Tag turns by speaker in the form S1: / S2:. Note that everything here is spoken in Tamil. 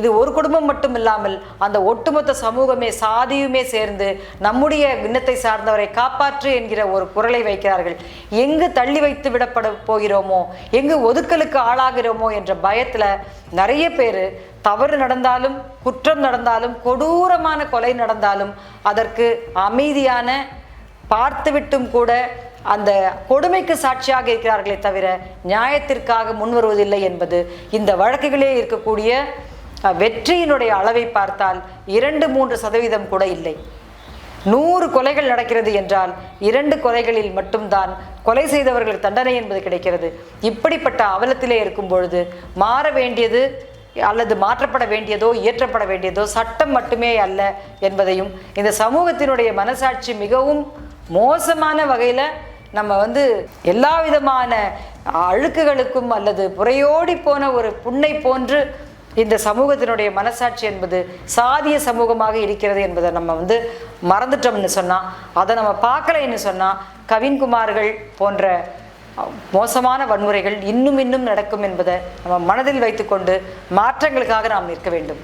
S1: இது ஒரு குடும்பம் மட்டும் இல்லாமல் அந்த ஒட்டுமொத்த சமூகமே சாதியுமே சேர்ந்து நம்முடைய இனத்தை சார்ந்தவரை காப்பாற்று என்கிற ஒரு குரலை வைக்கிறார்கள். எங்கு தள்ளி வைத்து விடப்பட போகிறோமோ எங்கு ஒதுக்கலுக்கு ஆளாகிறோமோ என்ற பயத்துல நிறைய பேர் தவறு நடந்தாலும் குற்றம் நடந்தாலும் கொடூரமான கொலை நடந்தாலும் அதற்கு அமைதியான பார்த்துவிட்டும் கூட அந்த கொடுமைக்கு சாட்சியாக இருக்கிறார்களே தவிர நியாயத்திற்காக முன்வருவதில்லை என்பது இந்த வழக்குகளே இருக்கக்கூடிய வெற்றியினுடைய அளவை பார்த்தால் இரண்டு மூன்று சதவீதம் கூட இல்லை. நூறு கொலைகள் நடக்கிறது என்றால் இரண்டு கொலைகளில் மட்டும்தான் கொலை செய்தவர்களுக்கு தண்டனை என்பது கிடைக்கிறது. இப்படிப்பட்ட அவலத்திலே இருக்கும் பொழுது மாற வேண்டியது அல்லது மாற்றப்பட வேண்டியதோ இயற்றப்பட வேண்டியதோ சட்டம் மட்டுமே அல்ல என்பதையும் இந்த சமூகத்தினுடைய மனசாட்சி மிகவும் மோசமான வகையில் நம்ம வந்து எல்லா விதமான அழுக்குகளுக்கும் அல்லது புறையோடி போன ஒரு புண்ணை போன்று இந்த சமூகத்தினுடைய மனசாட்சி என்பது சாதிய சமூகமாக இருக்கிறது என்பதை நம்ம வந்து மறந்துட்டோம்னு சொன்னால் அதை நம்ம பார்க்கலைன்னு சொன்னால் கவின்குமார்கள் போன்ற மோசமான வன்முறைகள் இன்னும் இன்னும் நடக்கும் என்பதை நம்ம மனதில் வைத்துக்கொண்டு மாற்றங்களுக்காக நாம் நிற்க வேண்டும்.